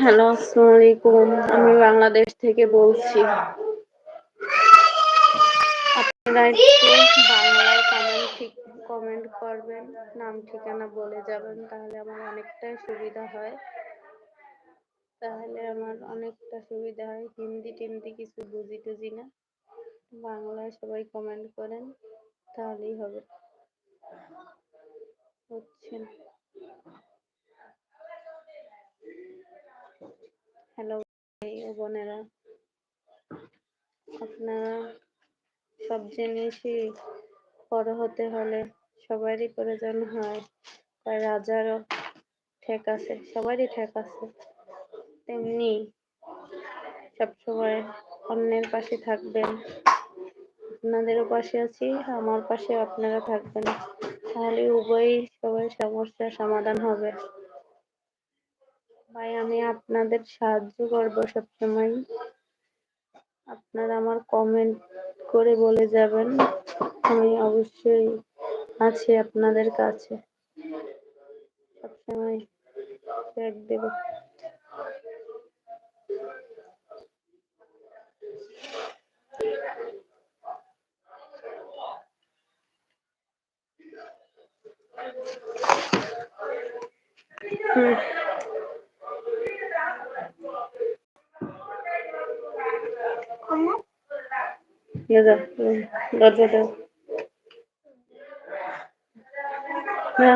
Hello আসসালামু আলাইকুম আমি বাংলাদেশ থেকে বলছি। আপনারা একটু বাংলায় কমেন্ট ঠিক কমেন্ট করবেন, নাম ঠিকানা বলে যাবেন, তাহলে আমার অনেকটাই সুবিধা হয়। তাহলে আমার অনেকটা সুবিধা হয়, হিন্দি টিন্দি কিছু বুঝি টুঝি না। বাংলায় সবাই কমেন্ট করেন, তাহলেই হবে। হচ্ছে না হ্যালো ভাই ও বোনেরা আপনারা সব জিনিসই বড় হতে হলে সবারই প্রয়োজন হয়। তাই রাজারও ঠেক আছে, সবারই ঠেক আছে। তেমনি সবসময় অন্যের পাশে থাকবেন। আপনাদেরও পাশে আছি, আমার পাশে আপনারা থাকবেন। তাহলে উভয়ই সবাই সমস্যার সমাধান হবে। ভাই, আমি আপনাদের সাহায্য করব সবসময়। আপনারা আমার কমেন্ট করে বলে যাবেন আমি অবশ্যই আছি আপনাদের কাছে। সবসময় হুম। না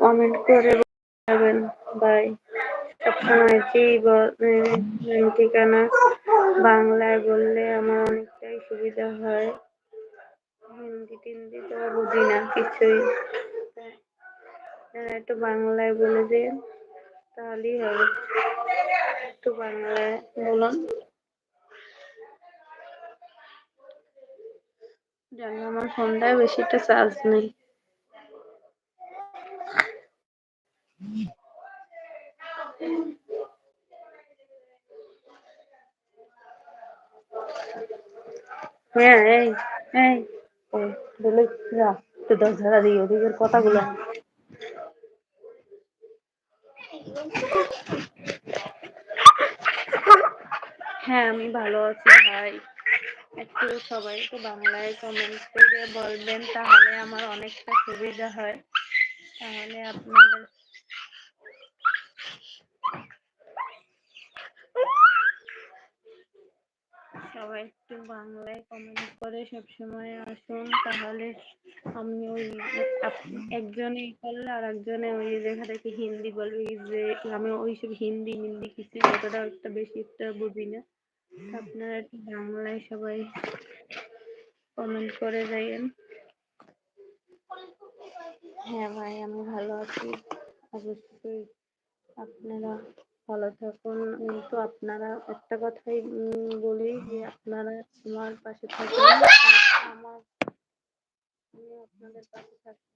কমেন্ট করে যাবেন বাই সবসময় যেই ঠিকানা বাংলায় বললে আমার অনেকটাই সুবিধা হয়। হিন্দি টিন্দি তো বুঝি না, কিছুই। একটু বাংলায় বলে দিন, তাহলেই হবে। একটু বাংলায় বলুন। জানি আমার ফোনটায় বেশি একটা চার্জ নেই। হ্যাঁ এই এই। কথাগুলো। হ্যাঁ আমি ভালো আছি ভাই। একটু সবাই তো বাংলায় কমেন্ট করে বলবেন, তাহলে আমার অনেকটা সুবিধা হয়। তাহলে আপনাদের সবাই একটু বাংলায় কমেন্ট করে সবসময় আসুন, তাহলে আমি ওই একজনে করলে আর একজনে ওই দেখা দেখি হিন্দি বলবে যে আমি ওইসব হিন্দি হিন্দি কিছু অতটা একটা বেশি একটা বুঝি না। আপনারা একটু বাংলায় সবাই কমেন্ট করে যাইয়েন। হ্যাঁ ভাই, আমি ভালো আছি। অবশ্যই আপনারা ভালো থাকুন। তো আপনারা একটা কথাই বলি যে আপনারা আমার পাশে থাকুন আমার আমি আপনাদের পাশে থাকি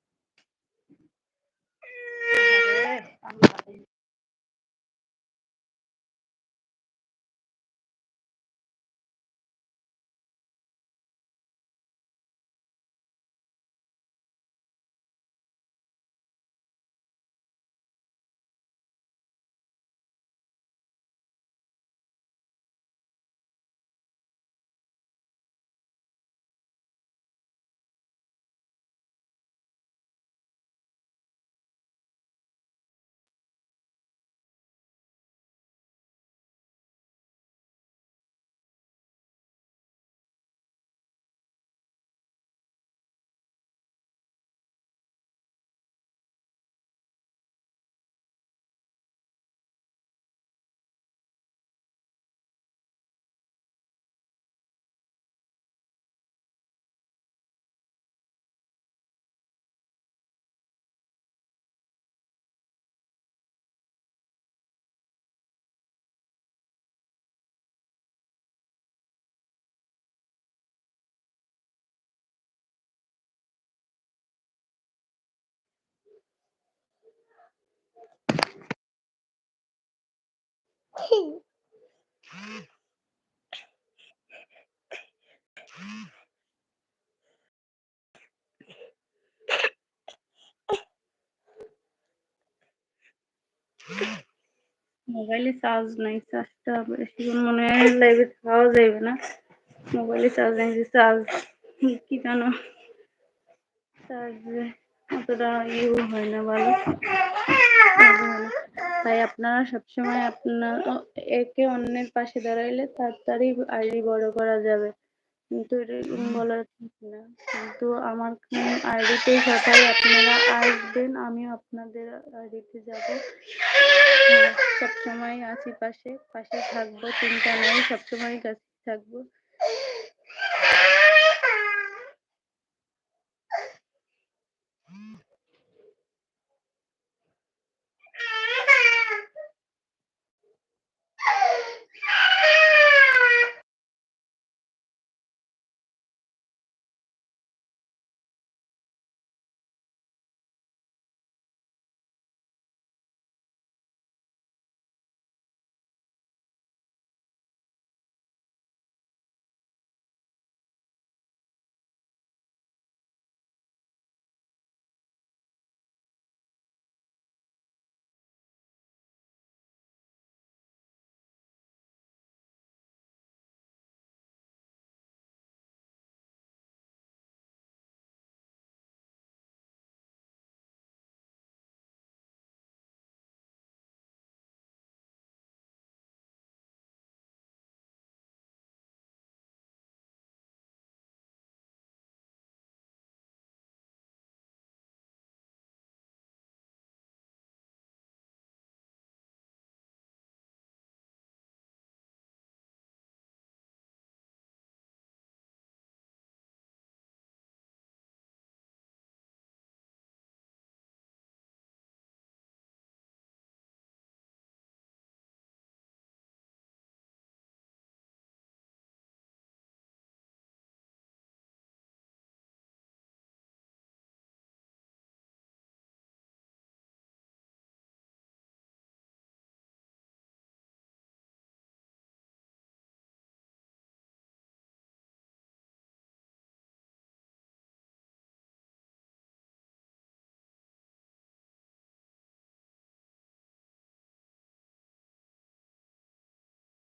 মোবাইলে চার্জ নাই চার্জটা বেশিক্ষণ মনে হয় লাইভে থাকাও যাইবে না মোবাইলে চার্জ নাই যে চার্জ কি জানো চার্জ অতটা ইউ হয় না ভালো তাই আপনারা সবসময় আপনার একে অন্যের পাশে দাঁড়াইলে তাড়াতাড়ি আইডি বড় করা যাবে। কিন্তু বলা ঠিক না। কিন্তু আমার আইডিতে সবাই আপনারা আসবেন, আমিও আপনাদের আইডিতে যাব। সবসময় আছি পাশে পাশে থাকব চিন্তা নেই সবসময় কাছে থাকব।